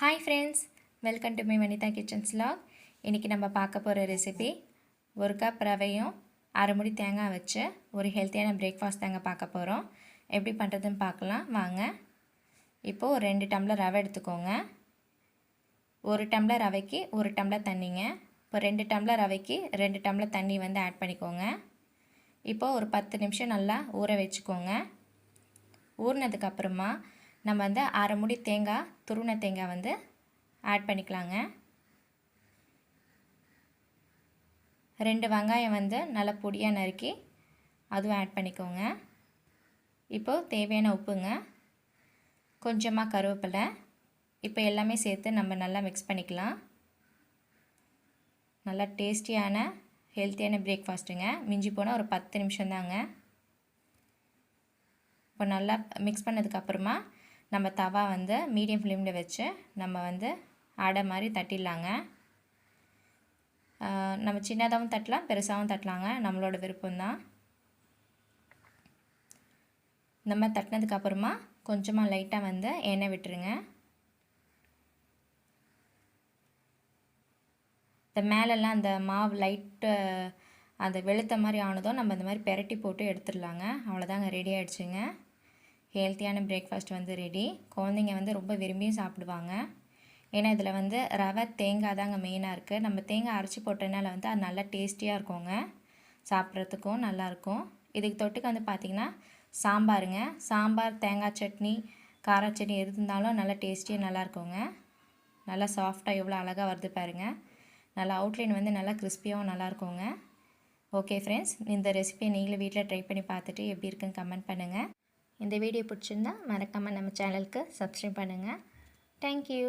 Hi friends welcome to my Vanitha kitchens lock இன்றைக்கி நம்ம பார்க்க போகிற ரெசிபி ஒரு கப் ரவையும் அரை முடி தேங்காய் வச்சு ஒரு ஹெல்த்தியான பிரேக்ஃபாஸ்ட் தாங்க பார்க்க போகிறோம் எப்படி பண்ணுறதுன்னு பார்க்கலாம் வாங்க. இப்போது ஒரு ரெண்டு டம்ளர் ரவை எடுத்துக்கோங்க. ஒரு டம்ளர் ரவைக்கு ஒரு டம்ளர் தண்ணிங்க. இப்போ ரெண்டு டம்ளர் ரவைக்கு ரெண்டு டம்ளர் தண்ணி வந்து ஆட் பண்ணிக்கோங்க. இப்போது ஒரு பத்து நிமிஷம் நல்லா ஊற வச்சுக்கோங்க. ஊறினதுக்கப்புறமா நம்ம வந்து அரை முடி தேங்காய் துருண தேங்காய் வந்து ஆட் பண்ணிக்கலாங்க. ரெண்டு வெங்காயம் வந்து நல்லா பொடியாக நறுக்கி அதுவும் ஆட் பண்ணிக்கோங்க. இப்போது தேவையான உப்புங்க கொஞ்சமாக கருவேப்பிலை இப்போ எல்லாமே சேர்த்து நம்ம நல்லா மிக்ஸ் பண்ணிக்கலாம். நல்லா டேஸ்டியான ஹெல்த்தியான பிரேக்ஃபாஸ்ட்டுங்க மிஞ்சி போனால் ஒரு பத்து நிமிஷம் தாங்க இப்போ நல்லா மிக்ஸ் பண்ணதுக்கப்புறமா நம்ம தவா வந்து மீடியம் ஃப்ளேமில் வச்சு நம்ம வந்து அடை மாதிரி தட்டிடலாங்க. நம்ம சின்னதாகவும் தட்டலாம் பெருசாகவும் தட்டலாங்க. நம்மளோட விருப்பம்தான். இந்த மாதிரி தட்டினதுக்கப்புறமா கொஞ்சமாக லைட்டாக வந்து எண்ணெய் விட்டுருங்க. இந்த மேலெல்லாம் அந்த மாவு லைட்டு அந்த வெளுத்த மாதிரி ஆனதும் நம்ம இந்த மாதிரி பெரட்டி போட்டு எடுத்துடலாங்க. அவ்வளோதாங்க ரெடி ஆகிடுச்சுங்க ஹெல்த்தியான பிரேக்ஃபாஸ்ட் வந்து ரெடி குழந்தைங்க வந்து ரொம்ப விரும்பியும் சாப்பிடுவாங்க. ஏன்னா இதில் வந்து ரவை தேங்காய் தாங்க மெயினாக இருக்குது நம்ம தேங்காய் அரைச்சி போட்டதுனால வந்து அது நல்லா டேஸ்டியாக இருக்குங்க. சாப்பிட்றதுக்கும் நல்லாயிருக்கும் இதுக்கு தொட்டுக்கு வந்து பார்த்திங்கன்னா சாம்பாருங்க. சாம்பார் தேங்காய் சட்னி கார சட்னி எது இருந்தாலும் நல்லா டேஸ்டியாக நல்லா இருக்குங்க. நல்லா சாஃப்டாக எவ்வளோ அழகாக வருது பாருங்கள் நல்லா அவுட்லைன் வந்து நல்லா கிறிஸ்பியாகவும் நல்லாயிருக்குங்க ஓகே ஃப்ரெண்ட்ஸ் இந்த ரெசிபியை நீங்களும் வீட்டில் ட்ரை பண்ணி பார்த்துட்டு எப்படி இருக்குன்னு கமெண்ட் பண்ணுங்கள் இந்த வீடியோ பிடிச்சிருந்தா மறக்காமல் நம்ம சேனலுக்கு சப்ஸ்கிரைப் பண்ணுங்கள் தேங்க்யூ